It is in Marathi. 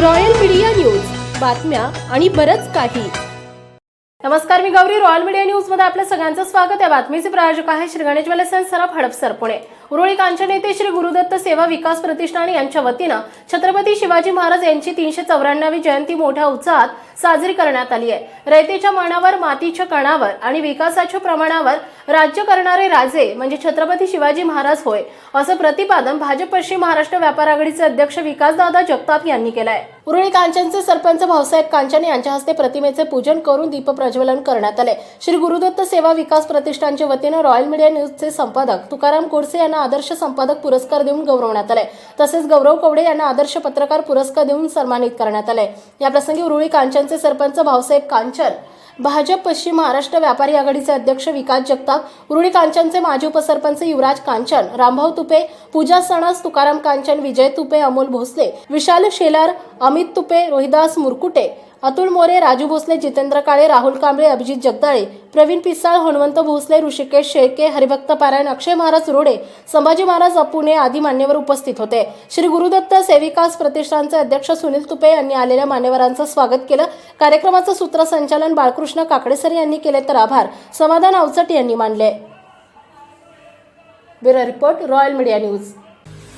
Royal media news. बातम्या आणि बरच काही. नमस्कार मी गौरी. रॉयल मीडिया न्यूजमध्ये आपल्या सगळ्यांचं स्वागत. आहे बातमीचे प्रायोजक आहे श्री गणेश वेलसन सराफ हडपसर पुणे. उरुळी कांचन येथे श्री गुरुदत्त सेवा विकास प्रतिष्ठान यांच्या वतीनं छत्रपती शिवाजी महाराज यांची तीनशे चौऱ्याण्णवी जयंती मोठ्या उत्साहात साजरी करण्यात आली आहे. रयतेच्या मनावर मातीच्या कणावर आणि विकासाच्या प्रमाणावर राज्य करणारे राजे म्हणजे छत्रपती शिवाजी महाराज होय असं प्रतिपादन भाजप पश्चिम महाराष्ट्र व्यापार आघाडीचे अध्यक्ष विकासदादा जगताप यांनी केलं आहे उरुळी कांचनचे सरपंच भाऊसाहेब कांचन यांच्या हस्ते प्रतिमेचे पूजन करून दीप प्रज्वलन करण्यात आले. श्री गुरुदत्त सेवा विकास प्रतिष्ठानच्या वतीनं रॉयल मीडिया न्यूजचे संपादक तुकाराम कोडसे यांना आदर्श संपादक पुरस्कार देऊन गौरवण्यात आले. तसेच गौरव कवडे यांना आदर्श पत्रकार पुरस्कार देऊन सन्मानित करण्यात आले. याप्रसंगी उरुळी कांचनचे सरपंच भाऊसाहेब कांचन भाजप पश्चिम महाराष्ट्र व्यापारी आघाडीचे अध्यक्ष विकास जगताप रुणी कांचनचे माजी उपसरपंच युवराज कांचन रामभाऊ तुपे पूजा सणस तुकाराम कांचन विजय तुपे अमोल भोसले विशाल शेलार अमित तुपे रोहिदास मुरकुटे अतुल मोरे राजू भोसले जितेंद्र काळे राहुल कांबळे अभिजित जगदाळे प्रवीण पिसाळ हनुमंत भोसले ऋषिकेश शेळके हरिभक्त पारायण अक्षय महाराज रोडे संभाजी महाराज अपुणे आदी मान्यवर उपस्थित होते. श्री गुरुदत्त सेविकास प्रतिष्ठानचे अध्यक्ष सुनील तुपे यांनी आलेल्या मान्यवरांचं स्वागत केलं. कार्यक्रमाचं सूत्रसंचालन बाळकृष्ण काकडेसर यांनी केले तर आभार. समाधान अवचट यांनी मानले. Bureau report Royal Media News.